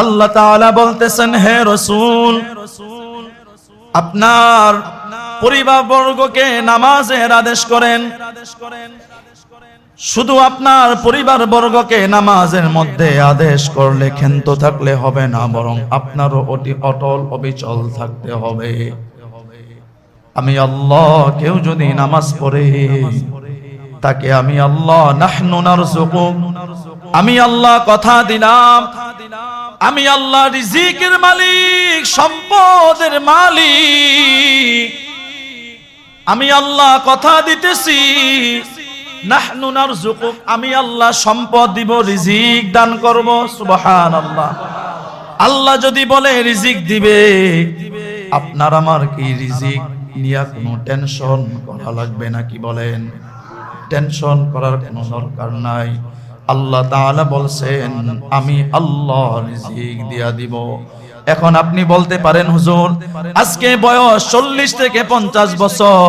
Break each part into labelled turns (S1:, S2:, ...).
S1: আল্লাহ তাআলা বলতেছেন, হে রসুল, আপনার পরিবার বর্গকে নামাজের আদেশ করেন। শুধু আপনার পরিবার বর্গকে নামাজের মধ্যে আদেশ করলে ক্ষেন্ত থাকলে হবে না, বরং আপনারও অতি অটল অবিচল থাকতে হবে। আমি আল্লাহ, কেউ যদি নামাজ পড়ে, তাকে আমি আল্লাহ নাহনু নারযুকুক আমি আল্লাহ কথা দিলাম। আমি আল্লাহ রিজিকের মালিক, সম্পদের মালিক। আমি আল্লাহ কথা দিতেছি, নাহনু নারযুকুক, আমি আল্লাহ সম্পদ দিব, রিজিক দান করব, সুবহানাল্লাহ। আল্লাহ যদি বলে রিজিক দিবে, আপনার আমার কি রিজিক নিয়ে কোনো টেনশন করা লাগবে নাকি বলেন? টেনশন করার কোনো দরকার নাই। আল্লাহ তাআলা বলছেন, আমি আল্লাহ রিজিক দিয়া দিব। এখন আপনি বলতে পারেন, হুজুর, আজকে বয়স চল্লিশ থেকে পঞ্চাশ বছর।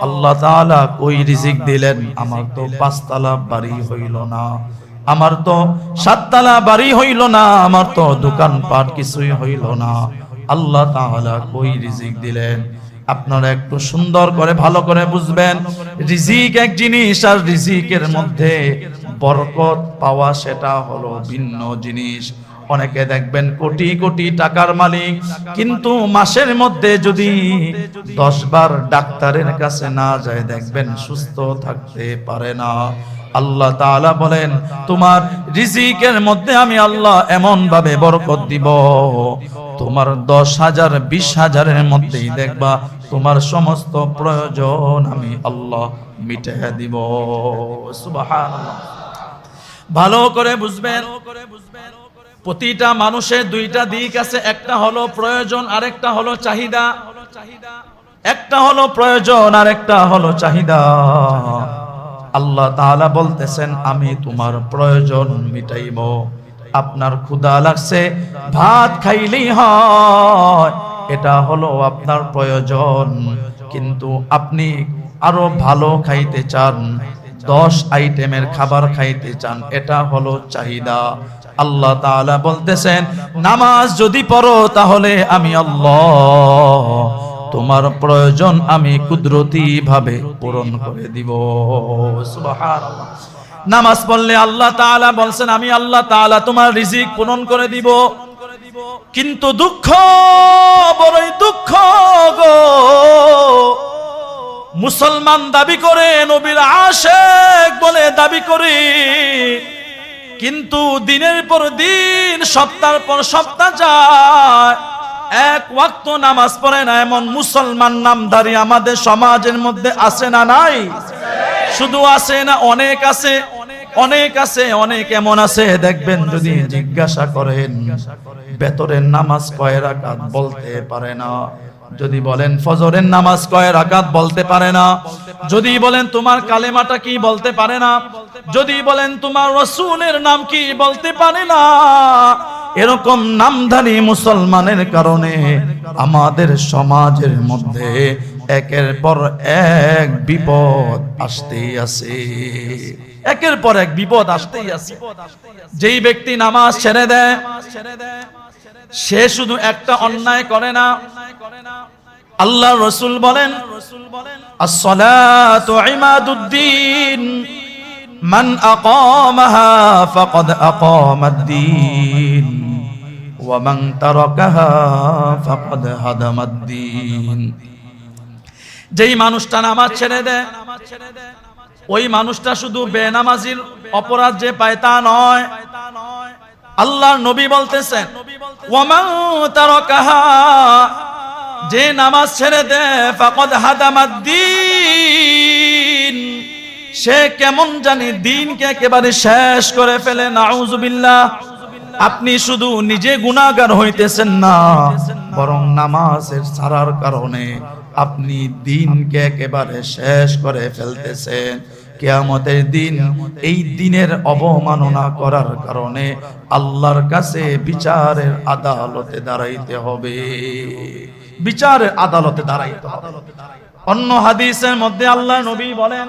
S1: আল্লাহ তাআলা কই রিজিক দিলেন? আমার তো পাঁচতলা বাড়ি হইল না। আমার তো সাততলা বাড়ি হইল না। আমার তো দোকানপাট কিছুই হইল না। আল্লাহ তাআলা কই রিজিক দিলেন? আপনারা একটু সুন্দর করে, ভালো করে বুঝবেন, রিজিক এক জিনিস আর রিজিকের মধ্যে বরকত পাওয়া সেটা হলো ভিন্ন জিনিস। অনেকে দেখবেন কোটি কোটি টাকার মালিক, কিন্তু মাসের মধ্যে যদি দশ বার ডাক্তারের কাছে না যায়, দেখবেন সুস্থ থাকতে পারে না। আল্লাহ তাআলা বলেন, তোমার রিজিকের মধ্যে আমি আল্লাহ এমন ভাবে বরকত দিব। তোমার দশ হাজার, বিশ হাজারের মধ্যেই দেখবা তোমার সমস্ত প্রয়োজন আমি আল্লাহ মিটে দিব। সুবহানাল্লাহ। ভালো করে বুঝবেন। প্রতিটা মানুষের দুইটা দিক আছে, একটা হলো প্রয়োজন, আরেকটা হলো চাহিদা। একটা হলো প্রয়োজন আর একটা হলো চাহিদা। আল্লাহ তাআলা বলতেছেন, আমি তোমার প্রয়োজন মিটাইব। আপনার ক্ষুধা লাগছে, ভাত খাইলেই হয়। এটা হলো আপনার প্রয়োজন। কিন্তু আপনি আরও ভালো খাইতে চান। দশ আইটেমের খাবার খাইতে চান, এটা হলো চাহিদা। আল্লাহ তাআলা বলতেছেন, নামাজ যদি পড়ো তাহলে আমি আল্লাহ, তোমার প্রয়োজন আমি কুদরতি ভাবে পূরণ করে দিব। নামাজ পড়লে আল্লাহ তাআলা বলছেন, আমি আল্লাহ তাআলা তোমার রিজিক পূরণ করে দিব। কিন্তু দুঃখ, বড়ই দুঃখ গো। মুসলমান দাবি করে, নবীর আশেক বলে দাবি করে। কিন্তু দিনের পর দিন সপ্তাহ পর সপ্তাহ যায়। এক ওয়াক্ত নামাজ পড়ে না, এমন মুসলমান নামধারী আমাদের সমাজের মধ্যে আছে না নাই? শুধু আছে না, অনেক আছে অনেক আছে, অনেক এমন আছে। দেখবেন যদি জিজ্ঞাসা করেন বেতরের নামাজ কয় বলতে পারে না। যদি বলেন ফজরের নামাজ কয় রাকাত বলতে পারে না, যদি বলেন তোমার কালেমাটা কি বলতে পারে না, যদি বলেন তোমার রসুলের নাম কি বলতে পারে না, এরকম নামধারী মুসলমানের কারণে আমাদের সমাজের মধ্যে একের পর এক বিপদ আসতেই আছে। একের পর এক বিপদ আসতেই আছে। যেই ব্যক্তি নামাজ ছেড়ে দেয়, সে শুধু একটা অন্যায় করে না আল্লাহ রসুল বলেন ইমাদুদ্দিন, মান আকামাহা ওয়া মান যেই মানুষটা নামাজ ছেড়ে দেয়, ওই মানুষটা শুধু বেনামাজির অপরাধ যে পায় তা নয়। আল্লাহর নবী বলতেছেন ওয়ামান তারাকাহা যে নামাজ ছেড়ে দে, ফাকাদ হাদামাদ্দিন সে কেমন জানি দিনকে একেবারে শেষ করে ফেলে, নাউজুবিল্লাহ। আপনি শুধু নিজে গুনাহগার হইতেছেন না, বরং নামাজের ছাড়ার কারণে আপনি দিনকে একেবারে শেষ করে ফেলতেছেন। কেয়ামতের দিন এই দিনের অবমাননা করার কারণে আল্লাহর কাছে বিচারের আদালতে দাঁড়াইতে হবে। বিচারের আদালতে দাঁড়াইতে হবে অন্য হাদিসের মধ্যে আল্লাহ নবী বলেন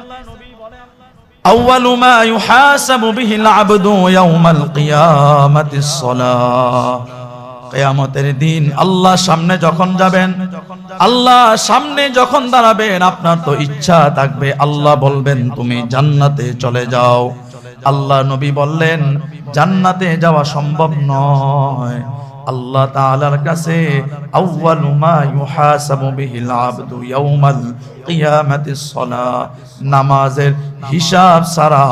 S1: أول ما يحاسب به العبد يوم القيامة الصلاة কেয়ামতের দিন আল্লাহ সামনে যখন যাবেন আল্লাহ সামনে যখন দাঁড়াবেন আপনার তো ইচ্ছা থাকবে আল্লাহ বলবেন তুমি জান্নাতে চলে যাও আল্লাহ নবী বললেন জান্নাতে যাওয়া সম্ভব নয় আল্লাহ তাআলার কাছে আউয়ালু মা ইউহাসাবু বিহিল আবদু ইয়াউমাল কিয়ামাতিস সালাহ নামাজের হিসাব ছাড়া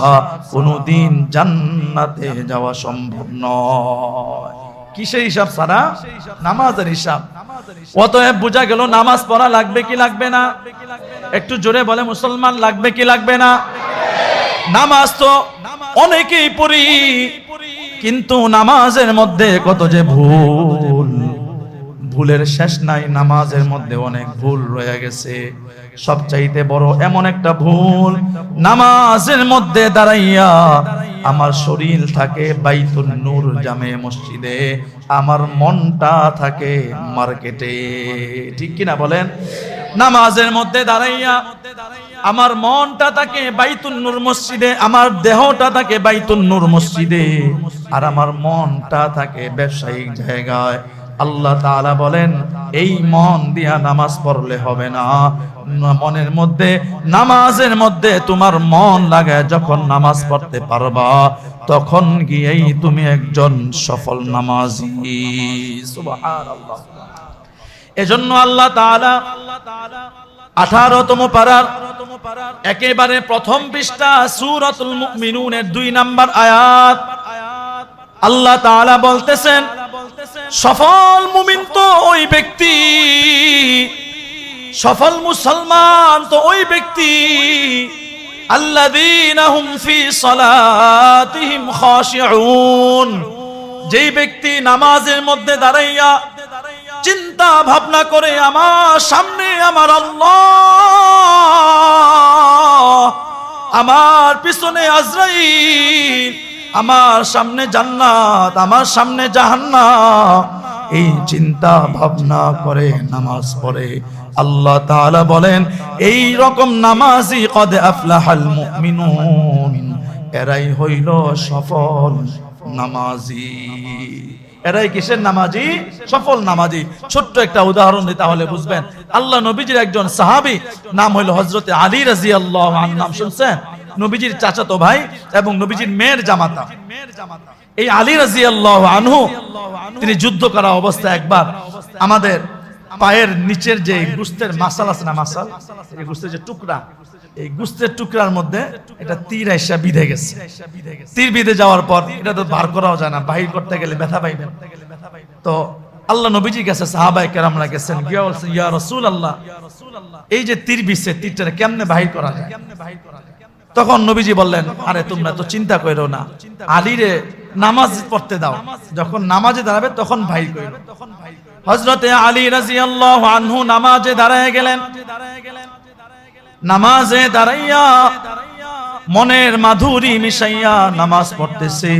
S1: কোনোদিন জান্নাতে যাওয়া সম্ভব নয়। কিসের হিসাব ছাড়া? নামাজের হিসাব। অতএব বোঝা গেল নামাজ পড়া লাগবে কি লাগবে না? একটু জোরে বলে, মুসলমান লাগবে কি লাগবে না? নামাজ তো অনেকেই পড়ি কিন্তু নামাজের মধ্যে কত যে ভুল। ভুলের শেষ নাই, নামাজের মধ্যে অনেক ভুল রয়ে গেছে। সবচাইতে বড় এমন একটা ভুল, নামাজের মধ্যে দাঁড়াইয়া আমার শরীর থাকে বাইতুল নূর জামে মসজিদে, আমার মনটা থাকে মার্কেটে। ঠিক কিনা বলেন? নামাজের মধ্যে দাঁড়াইয়া আমার মনটা থাকে বাইতুল নূর মসজিদে, আমার দেহটা থাকে বাইতুল নূর মসজিদে। আর আমার মনটা থাকে ব্যবসায়িক জায়গায়। আল্লাহ তাআলা বলেন, এই মন দিয়া নামাজ পড়লে হবে না। মনের মধ্যে, নামাজের মধ্যে তোমার মন লাগায় যখন নামাজ পড়তে পারবা, তখন গিয়েই তুমি একজন সফল নামাজি। সুবহানাল্লাহ। এজন্য আল্লাহ তাআলা আঠারোতম পারার, একেবারে প্রথম পৃষ্ঠা সুরাতুল মুমিনুনের দুই নাম্বার আয়াত। আল্লাহ তাআলা বলতেছেন, সফল মুমিন তো ওই ব্যক্তি, সফল মুসলমান তো ওই ব্যক্তি খাশিউন। যেই ব্যক্তি নামাজের মধ্যে দাঁড়াইয়া চিন্তা ভাবনা করে আমার সামনে আমার আল্লাহ, আমার পিছনে আজরাইল, আমার সামনে জান্নাত, আমার সামনে জাহান্নাম। এই চিন্তা ভাবনা করে নামাজ পড়ে। আল্লাহ তাআলা বলেন, এই রকম নামাজি কদ আফলাহাল মুমিনুন। এরাই হইল সফল নামাজি। এরাই কিসের নামাজি? সফল নামাজি। ছোট্ট একটা উদাহরণ দিই তাহলে বুঝবেন। আল্লাহ নবীজির একজন সাহাবী, নাম হইল হযরতে আলী রাদিয়াল্লাহু আনহু, নাম শুনছেন? নবীজির চাচাতো ভাই এবং নবীজির মেয়ের জামাতা। এই আলী রাদিয়াল্লাহু আনহু, তিনি যুদ্ধ করা অবস্থায় একবার আমাদের পায়ের নিচের যে গুস্তের মাসাল আছে না মাসাল? এই গুস্তের যে টুকরা এই গুস্তের টুকরার মধ্যে এটা তীর আইসা বিধে গেছে। তীর বিধে যাওয়ার পর এটা তো বার করাও যায় না, বাহির করতে গেলে ব্যথা পাইবেন তো আল্লাহ নবীজি গেছে সাহাবাই কেরামরা গেছেন ইয়া রসুল আল্লাহ এই যে তীর বিছে তীরটা কেমনে বাহির করা যায়? তখন নবীজি বললেন, আরে তোমরা তো চিন্তা করো না, আলীরে নামাজ পড়তে দাও, যখন নামাজে দাঁড়াবে তখন ভাই করবে হজরতে আলী রাজিয়াল্লাহু আনহু নামাজে দাঁড়ায় গেলেন। নামাজে দাঁড়াইয়া মনের মাধুরী মিশাইয়া নামাজ পড়তেছে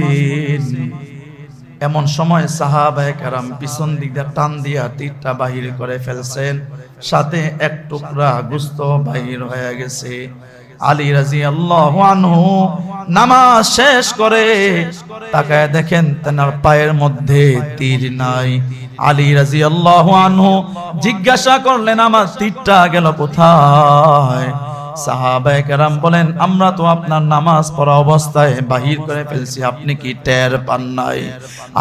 S1: এমন সময় সাহাবায়ে কারাম পিছন দিক দিয়ে টান দিয়া তীরটা বাহির করে ফেলছেন। সাথে এক টুকরা গুস্ত বাহির হয়ে গেছে। আলী রাজি আল্লাহ নামাজ শেষ করে তাকায় দেখেন তেনার পায়ের মধ্যে তীর নাই। আলী রাজি আল্লাহ জিজ্ঞাসা করলেন, আমার তীরটা গেল কোথায়? সাহাবায়ে কেরাম বলেন, আমরা তো আপনার নামাজ পড়া অবস্থায় বাহির করে ফেলছি, আপনি কি টের পান নাই?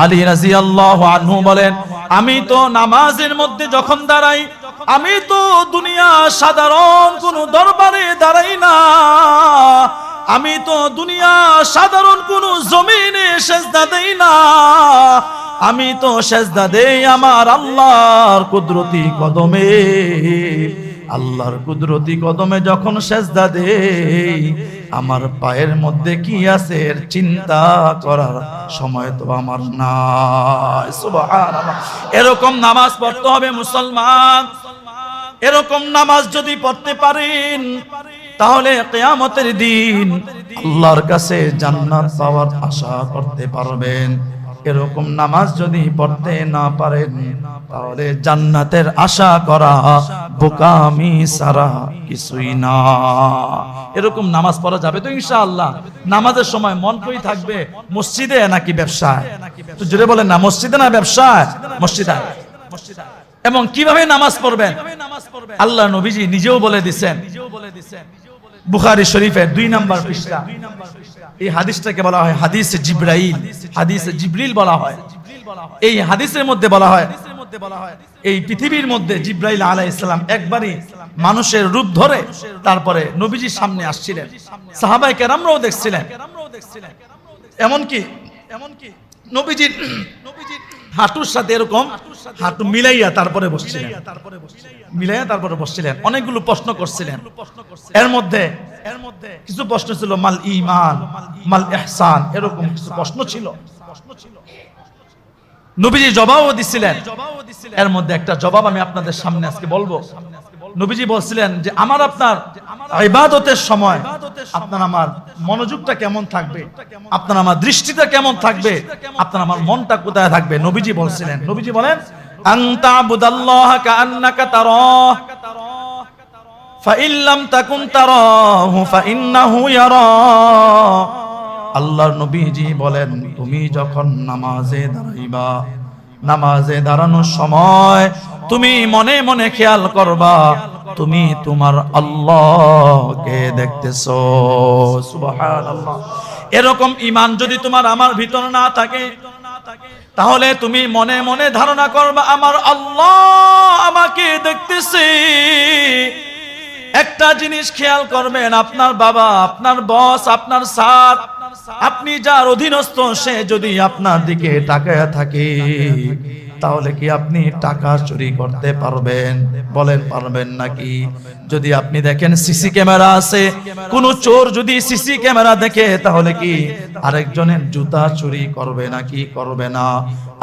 S1: আলী রাদিয়াল্লাহু আনহু বলেন, আমি তো নামাজের মধ্যে যখন দাঁড়াই, আমি তো দুনিয়া সাধারণ কোন দরবারে দাঁড়াই না। আমি তো দুনিয়া সাধারণ কোন জমিনে সেজদা দেই না। আমি তো সেজদা দেই আমার আল্লাহর কুদরতি কদমে। আল্লাহর কুদরতি কদমে যখন সেজদা দেই, আমার পায়ের মধ্যে কি আছে এর চিন্তা করার সময় তো আমার সুবহানাল্লাহ। এরকম নামাজ পড়তে হবে মুসলমান। এরকম নামাজ যদি পড়তে পারেন, তাহলে কেয়ামতের দিন আল্লাহর কাছে জান্নাত পাওয়ার আশা করতে পারবেন। এরকম নামাজ যদি পড়তে না পারেন, তাহলে জান্নাতের আশা করা বোকামি সারা কিছুই না। এরকম নামাজ পড়া যাবে তো ইনশাআল্লাহ। নামাজের সময় মন কই থাকবে? মসজিদে নাকি ব্যবসায়? তো জুড়ে বলেন না, মসজিদে না ব্যবসায়? মসজিদে। এবং কীভাবে নামাজ পড়বেন? আল্লাহ নবীজি নিজেও বলে দিচ্ছেন বুখারি শরীফের দুই নাম্বার পৃষ্ঠা। এই হাদিসটাকে বলা হয় হাদিস জিব্রাইল। হাদিস জিব্রিল বলা হয়। এই হাদিসের মধ্যে বলা হয়, এই পৃথিবীর মধ্যে জিব্রাইল আলাইহিস সালাম একবারই মানুষের রূপ ধরে তারপরে নবীজির সামনে আসছিলেন। সাহাবাই কেরামরাও দেখছিলেন। এমনকি এমনকি নবীজির নবীজির হাঁটুর সাথে এরকম হাঁটু মিলাইয়া তারপরে বসছিলেন। মিলাইয়া তারপরে বসছিলেন। অনেকগুলো প্রশ্ন করছিলেন। এর মধ্যে এর মধ্যে কিছু প্রশ্ন ছিল, মাল ইমান মাল ইহসান, এরকম কিছু প্রশ্ন ছিল। নবীজি জবাবও দিছিলেন। এর মধ্যে একটা জবাব আমি আপনাদের সামনে আজকে বলব। নবীজি বলছিলেন যে, আমার আপনার ইবাদতের সময়, আপনার আমার মনোযোগটা কেমন থাকবে? আপনার আমার দৃষ্টিটা কেমন থাকবে? আপনার আমার মনটা কোথায় থাকবে? নবীজি বলছিলেন। নবীজি বলেন আনতা বুদাল্লাহ কাআন্নাকা তারাহ। ফাইল্লাম তাকুন তারাহু, ফাইন্নাহু ইয়ারা। আল্লাহর নবীজি বলেন, তুমি যখন নামাজে দাঁড়াইবা, নামাজে দাঁড়ানোর সময় তুমি মনে মনে খেয়াল করবা, তুমি তোমার আল্লাহকে দেখতেছো। সুবহানাল্লাহ। এরকম ইমান যদি তোমার আমার ভিতর না থাকে, তাহলে তুমি মনে মনে ধারণা করবা, আমার আল্লাহ আমাকে দেখতেছে। একটা জিনিস খেয়াল করবেন, আপনার বাবা, আপনার বস, আপনার স্যার, আপনি যার অধীনস্থ, সে যদি আপনার দিকে তাকায় থাকে। তাহলে কি আপনি টাকা চুরি করতে পারবেন? বলেন, পারবেন নাকি? যদি আপনি দেখেন সিসি ক্যামেরা আছে, কোন চোর যদি সিসি ক্যামেরা দেখে, তাহলে কি আরেকজনের জুতা চুরি করবে নাকি করবে না?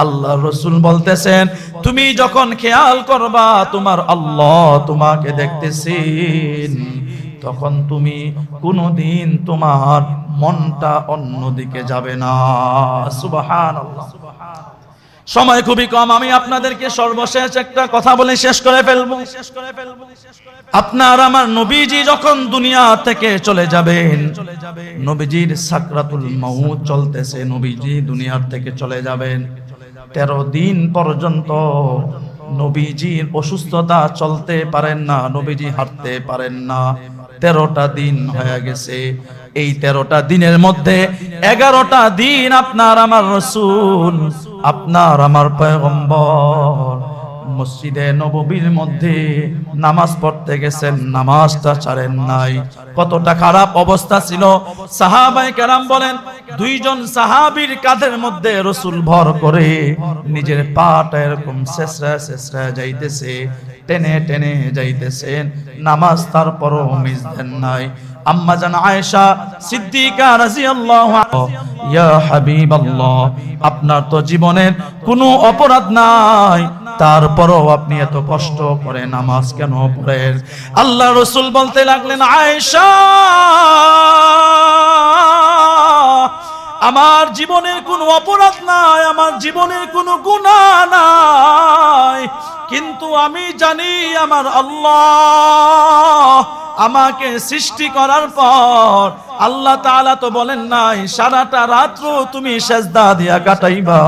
S1: আল্লাহ রসুল বলতেছেন, তুমি যখন খেয়াল করবা, তোমার আল্লাহ তোমাকে দেখতেছেন। তখন তুমি কোনোদিন তোমার মনটা অন্যদিকে যাবে না। সুবাহান সময় খুবই কম, আমি আপনাদেরকে সর্বশেষ একটা কথা বলে শেষ করে ফেলব। আপনার আমার নবীজি যখন দুনিয়া থেকে চলে যাবেন, নবীজির সাকরাতুল মাউত চলতেছে, নবীজি দুনিয়ার থেকে চলে যাবেন। তেরো দিন পর্যন্ত নবীজির অসুস্থতা চলতে পারেন না, নবীজি হাঁটতে পারেন না। তেরোটা দিন হয়ে গেছে। এই তেরোটা দিনের মধ্যে এগারোটা দিন আপনার আমার রসুল আপনার আমার পয়গম্বর। মসজিদে নববীর মধ্যে নামাজ পড়তে গেছেন, নামাজটা ছাড়েন নাই। কতটা খারাপ অবস্থা ছিল। সাহাবাই কেরাম বলেন, দুইজন সাহাবীর কাঁধের মধ্যে রসুল ভর করে নিজের পাটা এরকম শেষরা শেষরা যাইতেছে, টেনে টেনে যাইতেছেন। নামাজ তারপরও মিস দেন নাই। আম্মা জান আয়েশা সিদ্দিকা রাদিয়াল্লাহু ইয়া হাবিবাল্লাহ, আপনার তো জীবনের কোনো অপরাধ নাই। তারপরও আপনি এত কষ্ট করে নামাজ কেন পড়েন? আল্লাহ রসুল বলতে লাগলেন, আয়েশা, আমার জীবনের কোনো অপরাধ নাই, আমার জীবনের কোনো গুণা নাই। কিন্তু আমি জানি আমার আল্লাহ আমাকে সৃষ্টি করার পর আল্লাহ তাআলা তো বলেন নাই, সারাটা রাত্র তুমি সেজদা দিয়া কাটাইবা।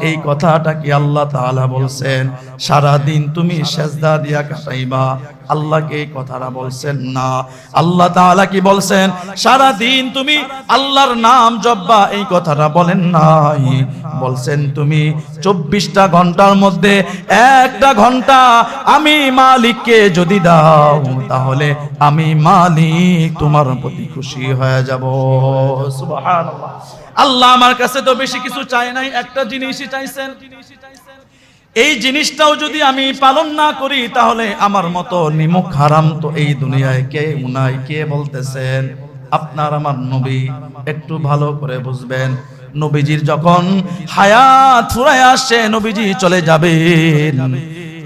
S1: এই কথাটা কি আল্লাহ তাআলা বলছেন? সারা দিন তুমি সেজদা দিয়া কাটাইবা। আল্লাহকে এই কথাটা বলছেন? না। আল্লাহ তাআলা কি বলছেন? সারা দিন তুমি আল্লাহর নাম জব্বা এই কথাটা বলেন নাই। বলছেন তুমি চব্বিশটা ঘণ্টার মধ্যে একটা ঘণ্টা আমি মালিককে যদি দাও, তাহলে আমি মালিক তোমার প্রতি খুশি হয়ে যাব। সুবহানাল্লাহ। আল্লাহ আমার কাছে তো বেশি কিছু চাই নাই, একটা জিনিসই চাইছেন। এই জিনিসটাও যদি আমি পালন না করি, তাহলে আমার মতো নিমুখ হারাম তো এই দুনিয়ায় কে উনাই, কে বলতেছেন? আপনার আমার নবী, একটু ভালো করে বুঝবেন। নবীজির যখন হায়াত ফুরায় আসে, নবীজি চলে যাবেন।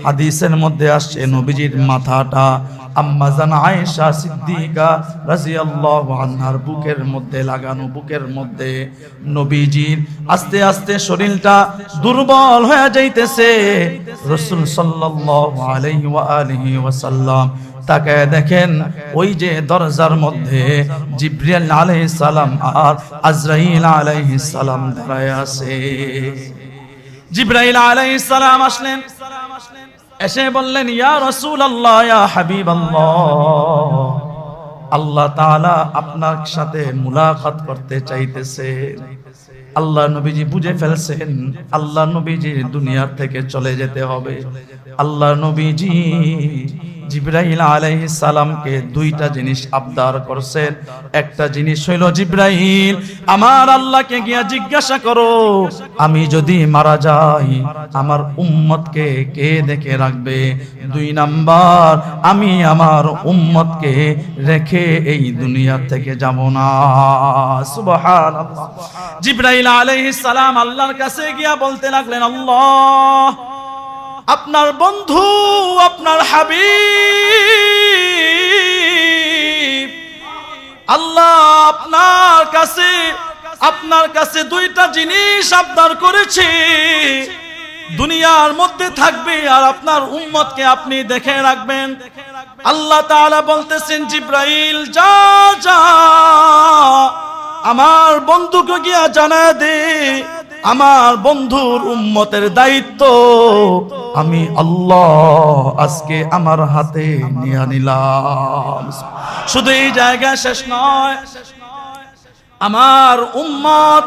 S1: হাদিসের মধ্যে আসছে, নবীজির মাথাটা আম্মা জান আয়েশা সিদ্দিকা রাদিয়াল্লাহু আনহার বুকের মধ্যে লাগানো, বুকের মধ্যে। নবীজির আস্তে আস্তে শরীরটা দুর্বল হয়ে যাইতেছে। রাসূল সাল্লাল্লাহু আলাইহি ওয়া আলিহি ওয়াসাল্লাম তাকে দেখেন, ওই যে দরজার মধ্যে জিব্রিয়াল আলাইহিস সালাম আর আজরাইল আলাইহিস সালাম দাঁড়ায় আছে। জিব্রাইল আলাইহিস সালাম আসলেন। এসে বললেন, ইয়া রাসূলুল্লাহ, ইয়া হাবিবাল্লাহ। আল্লাহ তাআলা আপনার সাথে মুলাকাত করতে চাইতেছে। আল্লাহ নবীজি বুঝে ফেলছেন, আল্লাহ নবীজি দুনিয়ার থেকে চলে যেতে হবে। আল্লাহ নবীজি জিব্রাইল আলাইহিস সালামকে দুইটা জিনিস আবদার করছেন একটা জিনিস হইল, জিব্রাইল, আমার আল্লাহকে গিয়া জিজ্ঞাসা করো, আমি যদি মারা যাই, আমার উম্মতকে কে দেখে রাখবে? দুই নাম্বার, আমি আমার উম্মতকে রেখে এই দুনিয়া থেকে যাব না। সুবহানাল্লাহ। জিব্রাইল আলাইহিস সালাম আল্লাহর কাছে গিয়া বলতে লাগলেন, আল্লাহ, আপনার বন্ধু আপনার হাবিব। আল্লাহ আপনার কাছে আপনার কাছে দুইটা জিনিস আবদার করেছে। দুনিয়ার মধ্যে থাকবে আর আপনার উম্মতকে আপনি দেখে রাখবেন। আল্লাহ তাআলা বলতেছেন, জিব্রাইল, যা যা, আমার বন্ধুকে গিয়া জানা দে। আমার বন্ধুর উম্মতের দায়িত্ব। আমি আল্লাহ আজকে আমার হাতে নিয়ে নিলাম। শুধু এই জায়গা শেষ নয়, আমার উম্মত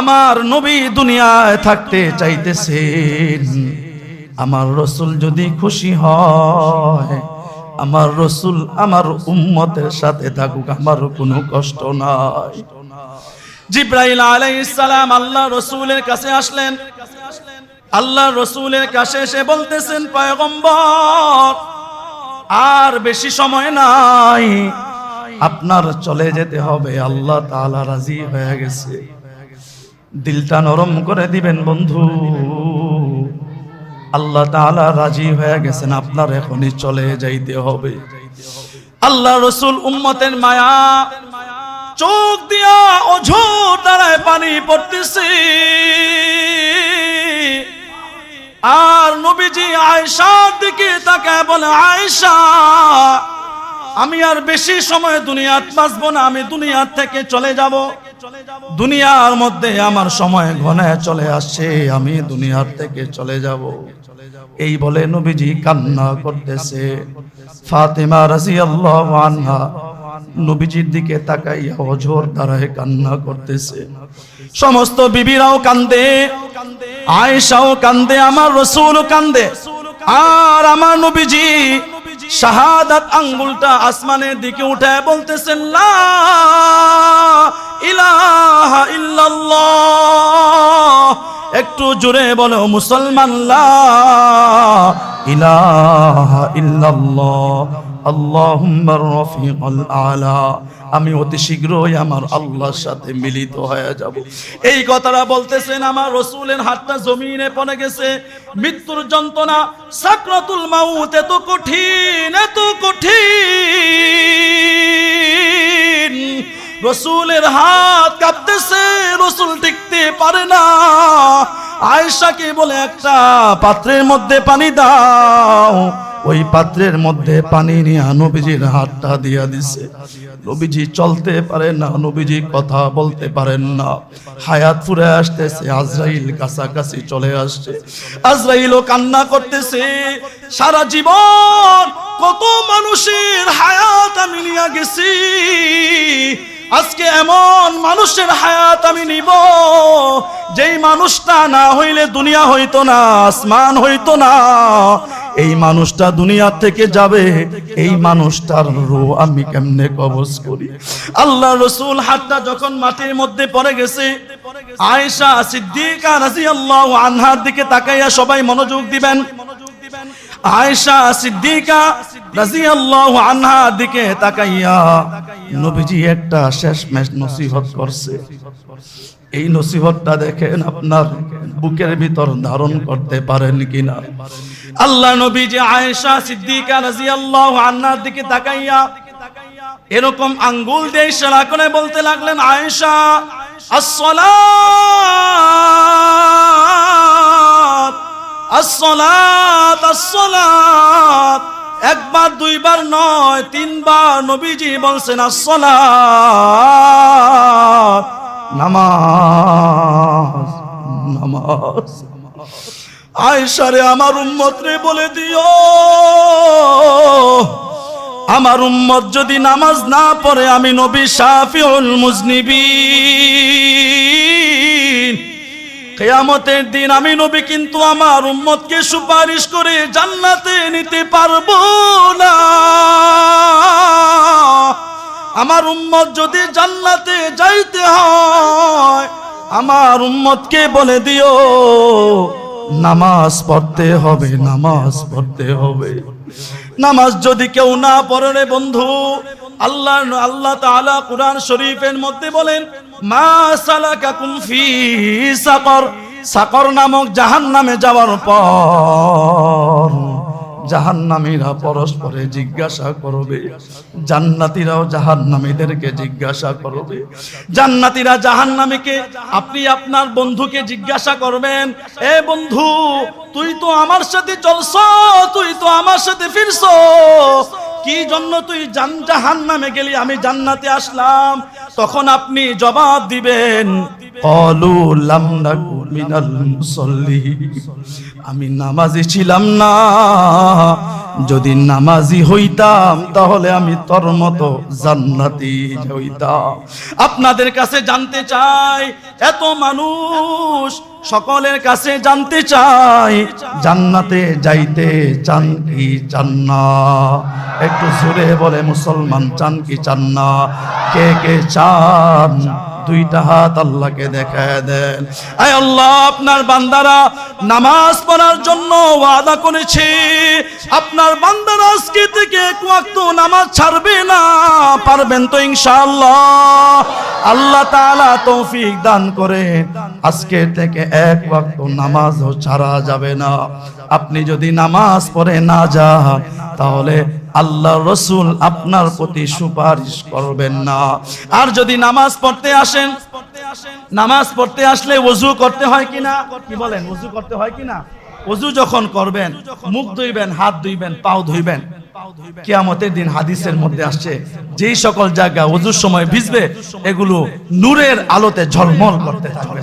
S1: আমার নবী দুনিয়ায় থাকতে চাইতেছেন। আমার রসুল যদি খুশি হয়, আমার রসুল আমার উম্মতের সাথে থাকুক, আমার কোনো কষ্ট নাই। জিব্রাইল আলাইহিস সালাম আল্লাহ রসুলের কাছে আসলেন। আল্লাহ রসুলের কাছে এসে বলতেছেন, পয়গম্বর, আর বেশি সময় নাই। আপনার চলে যেতে হবে। আল্লাহ তাআলা রাজি হয়ে গেছে। দিলটা নরম করে দিবেন, বন্ধু। আল্লাহ তাআলা রাজি হয়ে গেছেন, আপনার এখনই চলে যাইতে হবে। আল্লাহ রসুল উম্মতের মায়া চোখ দিয়া অঝোর দ্বারায় পানি পড়তেছে। আর নবীজি আয়েশার দিকে তাকায় বলে, আয়েশা, আমি আর বেশি সময় দুনিয়াত বাঁচবো না, আমি দুনিয়ার থেকে চলে যাব। দুনিয়ার মধ্যে আমার সময় ঘনে চলে আসছে, আমি দুনিয়ার থেকে চলে যাব। এই বলে নবীজি কান্না করতেছে। ফাতেমা রাজিয়াল্লাহু আনহা নবীজির দিকে তাকাইয়া অঝোর দ্বারায় কান্না করতেছে। সমস্ত বিবিরাও কান্দে, আয়েশাও কান্দে, আমার রসুলও কান্দে। আর আমার নবীজি শাহাদাত আঙ্গুলটা আসমানের দিকে উঠে বলতেছেন লা ইলাহা ইল্লাল্লাহ। একটু জোরে বলো, মুসলমান, লা ইলাহা ইল্লাল্লাহ। আল্লাহুম্মার রফিকুল আলা। আমি অতি শীঘ্রই আমার আল্লাহর সাথে মিলিত হয়ে যাব। এই কথাটা বলতেছেন আমার রসুলের হাতটা জমিনে পড়ে গেছে। মৃত্যুর যন্ত্রণা সাকরাতুল মাউত, এত কঠিন এত কঠিন। রসুলের হাত কাঁপতেছে, রসুল টিকতে পারে না। আয়েশাকে বলে, একটা পাত্রের মধ্যে পানি দাও। ওই পাত্রের মধ্যে পানি নিয়ে নবীজির হাতটা দিয়া দিছে। নবীজি চলতে পারেন না, নবীজি কথা বলতে পারেন না। হায়াত ফুরে আসতেছে, আজরাইল কাছাকাছি চলে আসছে। আজরাইলও কান্না করতেছে, সারা জীবন কত মানুষের হায়াত আমি নিয়ে গেছি। আজকে এমন মানুষের হায়াত আমি নিব, যেই মানুষটা না হইলে দুনিয়া হইতো না, আসমান হইতো না। এই মানুষটা দুনিয়া থেকে যাবে, এই মানুষটার রু আমি কেমনে কবজ করি? আল্লাহ রসুল হাতটা যখন মাটির মধ্যে পড়ে গেছে, আয়েশা সিদ্দিকা রাদিয়াল্লাহু আনহার দিকে তাকাইয়া সবাই মনোযোগ দিবেন। আয়েশা সিদ্দিকা রাদিয়াল্লাহু আনহা দিকে তাকাইয়া নবীজি একটা শেষ মেশ নসিহত করছে। এই নসিহতটা দেখেন আপনার বুকের ভিতর ধারণ করতে পারেন কিনা? আল্লাহ নবী যে আয়েশা সিদ্দিকা রাদিয়াল্লাহু আনহার দিকে তাকাইয়া এরকম আঙ্গুল দিয়ে ইশারা করে বলতে লাগলেন, আয়েশা, আসসালাত আসসালাত আসসালাত। একবার, দুইবার নয়, তিনবার নবীজি বলছেন, আসসালাত, নামাজ নামাজ। আয়সারে আমার উম্মত বলে দিও। আমার উম্মত যদি নামাজ না পড়ে, আমি নবী শাফিউল মুজনিবি কেয়ামতের দিন আমি নবী কিন্তু আমার উম্মতকে সুপারিশ করে জান্নাতে নিতে পারব না। আমার উম্মত যদি জান্নাতে যাইতে হয়, আমার উম্মতকে বলে দিও। নামাজ পড়তে হবে, নামাজ পড়তে হবে। নামাজ যদি কেউ না পড়ে বন্ধু, আল্লাহ আল্লাহ তাআলা কুরআন শরীফের মধ্যে বলেন, মা সালাকাকুম ফি সাকর। সাকর নামক জাহান্নামে যাওয়ার পর জাহান্নামীরা পরস্পরে জিজ্ঞাসা করবে। জান্নাতীরাও জাহান্নামীদেরকে জিজ্ঞাসা করবে। জান্নাতীরা জাহান্নামীকে, আপনি আপনার বন্ধুকে জিজ্ঞাসা করবেন, এ বন্ধু, তুই তো আমার সাথে চলছ, তুই তো আমার সাথে ফিরছ। কি জন্য তুই জাহান নামে গেলি? আমি জান্নাতে আসলাম। তখন আপনি জবাব দিবেন আমি নামাজি ছিলাম না। যদি নামাজি হইতাম, তাহলে আমি তোর মতো জান্নাতি হইতাম। আপনাদের কাছে জানতে চাই, এত মানুষ সকলের কাছে জানতে চাই, জান্নাতে যাইতে চান কি চান না? একটু জোরে বলে, মুসলমান চান কি চান না? কে কে চান? দুইটা হাত আল্লাহকে দেখায় দেন। আয় আল্লাহ, আপনার বান্দারা নামাজ পড়ার জন্য ওয়াদা করেছে। আপনার বান্দার আজকে থেকে এক ওয়াক্ত নামাজ ছাড়বে না, পারবেন তো ইনশাআল্লাহ। আল্লাহ তাআলা তৌফিক দান করে, আজকে থেকে এক ওয়াক্ত নামাজও ছাড়া যাবে না। আপনি যদি নামাজ পড়ে না যান, তাহলে আল্লাহ রসুল আপনার প্রতি সুপারিশ করবেন না। আর যদি নামাজ পড়তে আসেন, নামাজ পড়তে আসলে ওযু করতে হয় কিনা? কি বলেন, ওযু করতে হয় কিনা? ওযু যখন করবেন, মুখ ধুইবেন, হাত ধুইবেন, পাও ধুইবেন, কিয়ামতের দিন হাদিসের মধ্যে আসছে, যেই সকল জায়গা ওযুর সময় ভিজবে, এগুলো নূরের আলোতে ঝলমল করতে থাকবে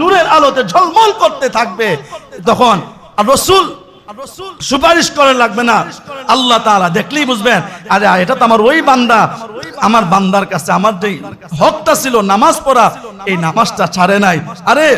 S1: নূরের আলোতে ঝলমল করতে থাকবে। তখন আর রসুল সুপারিশ করে লাগবে না। আল্লাহ তাআলা দেখলেই বুঝবেন আরে এটা তো আমার ওই বান্দা। আমার বান্দার কাছে আমার যে হকটা ছিল, নামাজ পড়া, এই নামাজটা ছাড়ে নাই। আরে,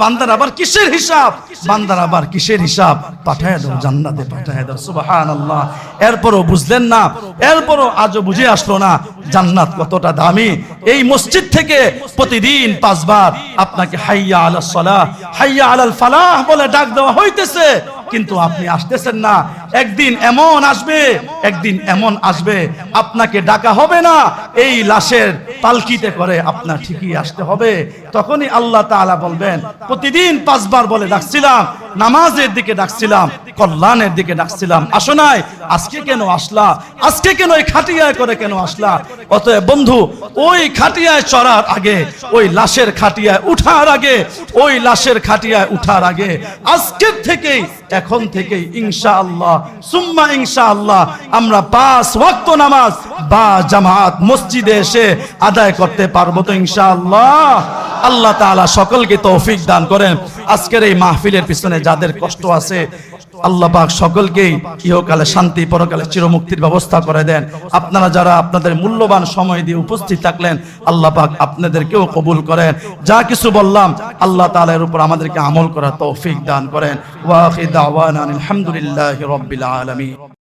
S1: বান্দার আবার কিসের হিসাব? বান্দার আবার কিসের হিসাব? পাঠায় দাও, জান্নাতে পাঠায় দাও, সুবহানাল্লাহ। এরপরও বুঝলেন না, এরপরও আজও বুঝে আসলো না জান্নাত কতটা দামি। এই মসজিদ থেকে প্রতিদিন পাঁচবার আপনাকে হাইয়া আলাস সালাহ, হাইয়া আলাল ফালাহ বলে ডাক দেওয়া হইতেছে। কিন্তু আপনি আসতেছেন না। একদিন এমন আসবে, একদিন এমন আসবে আপনাকে ডাকা হবে না। এই লাশের পালকিতে করে আপনার ঠিকই আসতে হবে। তখনই আল্লাহ তাআলা বলবেন, প্রতিদিন পাঁচবার বলে ডাকছিলাম, নামাজের দিকে ডাকছিলাম, কল্যাণের দিকে ডাকছিলাম। আসো নাই, আজকে কেন আসলা? আজকে কেন ওই খাটিয়ায় করে কেন আসলা? অতএব বন্ধু, ওই খাটিয়ায় চড়ার আগে, ওই লাশের খাটিয়ায় উঠার আগে, ওই লাশের খাটিয়ায় উঠার আগে, আজকের থেকেই, এখন থেকেই ইনশাআল্লাহ, সুম্মা ইনশাআল্লাহ, আমরা পাঁচ ওয়াক্ত নামাজ বা জামাত মসজিদে এসে আদায় করতে পারব তো ইনশাআল্লাহ। আল্লাহ তাআলা সকলকে তৌফিক দান করেন। আজকের এই মাহফিলের পিছনে যাদের কষ্ট আছে, আল্লাহ পাক সকলকেই ইহকালে শান্তি, পরকালে চিরমুক্তির ব্যবস্থা করে দেন। আপনারা যারা আপনাদের মূল্যবান সময় দিয়ে উপস্থিত থাকলেন, আল্লাহ পাক আপনাদেরকেও কবুল করেন। যা কিছু বললাম, আল্লাহ তাআলার উপর আমাদেরকে আমল করা তৌফিক দান করেন। ওয়াখিদ দাওয়ানা আলহামদুলিল্লাহি রাব্বিল আলামিন।